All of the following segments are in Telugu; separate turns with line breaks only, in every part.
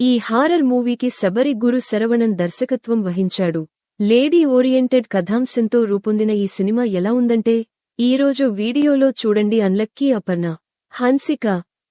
ఈ హారర్ మూవీకి శబరి గురు శరవణన్ దర్శకత్వం వహించాడు. లేడీ ఓరియంటెడ్ కథాంశంతో రూపొందిన ఈ సినిమా ఎలా ఉందంటే ఈరోజు వీడియోలో చూడండి అన్లక్కీ అపర్ణ. హన్సిక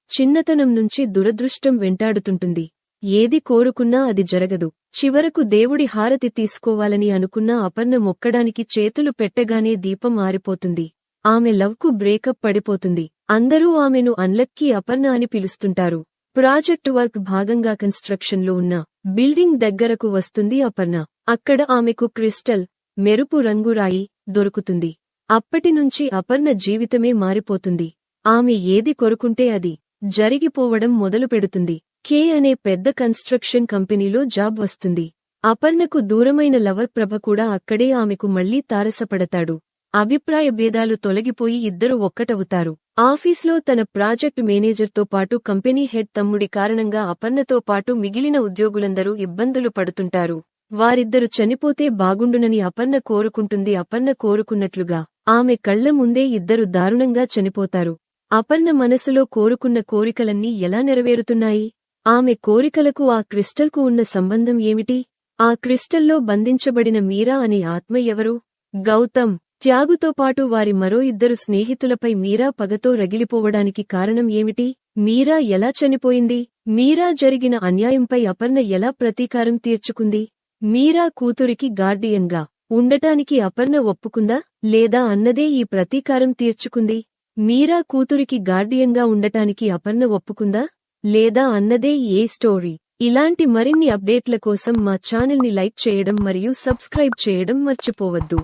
చిన్నతనం నుంచి దురదృష్టం వెంటాడుతుంటుంది. ఏది కోరుకున్నా అది జరగదు. చివరకు దేవుడి హారతి తీసుకోవాలని అనుకున్న అపర్ణ మొక్కడానికి చేతులు పెట్టగానే దీపం ఆరిపోతుంది. ఆమె లవ్కు బ్రేకప్ పడిపోతుంది. అందరూ ఆమెను అన్లక్కీ అపర్ణ అని పిలుస్తుంటారు. ప్రాజెక్టు వర్క్ భాగంగా కన్స్ట్రక్షన్లో ఉన్న బిల్డింగ్ దగ్గరకు వస్తుంది అపర్ణ. అక్కడ ఆమెకు క్రిస్టల్ మెరుపు రంగురాయి దొరుకుతుంది. అప్పటినుంచి అపర్ణ జీవితమే మారిపోతుంది. ఆమె ఏది కొరుకుంటే అది జరిగిపోవడం మొదలుపెడుతుంది కే అనే పెద్ద కన్స్ట్రక్షన్ కంపెనీలో జాబ్ వస్తుంది. అపర్ణకు దూరమైన లవర్ ప్రభ కూడా అక్కడే ఆమెకు మళ్ళీ తారసపడతాడు. అభిప్రాయ భేదాలు తొలగిపోయి ఇద్దరు ఒక్కటవుతారు. ఆఫీస్లో తన ప్రాజెక్ట్ మేనేజర్తో పాటు కంపెనీ హెడ్ తమ్ముడి కారణంగా అపర్ణతో పాటు మిగిలిన ఉద్యోగులందరూ ఇబ్బందులు పడుతుంటారు. వారిద్దరు చనిపోతే బాగుండునని అపర్ణ కోరుకుంటుంది అపర్ణ కోరుకున్నట్లుగా. ఆమె కళ్ళ ముందే ఇద్దరు దారుణంగా చనిపోతారు. అపర్ణ మనసులో కోరుకున్న కోరికలన్నీ ఎలా నెరవేరుతున్నాయి? ఆమె కోరికలకు ఆ క్రిస్టల్కు ఉన్న సంబంధం ఏమిటి? ఆ క్రిస్టల్లో బంధించబడిన మీరా అనే ఆత్మ ఎవరు? గౌతమ్. త్యాగుతో పాటు వారి మరో ఇద్దరు స్నేహితులపై మీరా పగతో రగిలిపోవడానికి కారణం ఏమిటి? మీరా ఎలా చనిపోయింది? మీరా జరిగిన అన్యాయంపై అపర్ణ ఎలా ప్రతీకారం తీర్చుకుంది? మీరా కూతురికి గార్డియన్గా ఉండటానికి అపర్ణ ఒప్పుకుందా? లేదా అన్నదే ఈ ప్రతీకారం తీర్చుకుంది? మీరా కూతురికి గార్డియన్గా ఉండటానికి అపర్ణ ఒప్పుకుందా? లేదా అన్నదే ఏ స్టోరీ? ఇలాంటి మరిన్ని అప్డేట్ల కోసం మా ఛానల్ని లైక్ చేయడం మరియు సబ్స్క్రైబ్ చేయడం మర్చిపోవద్దు.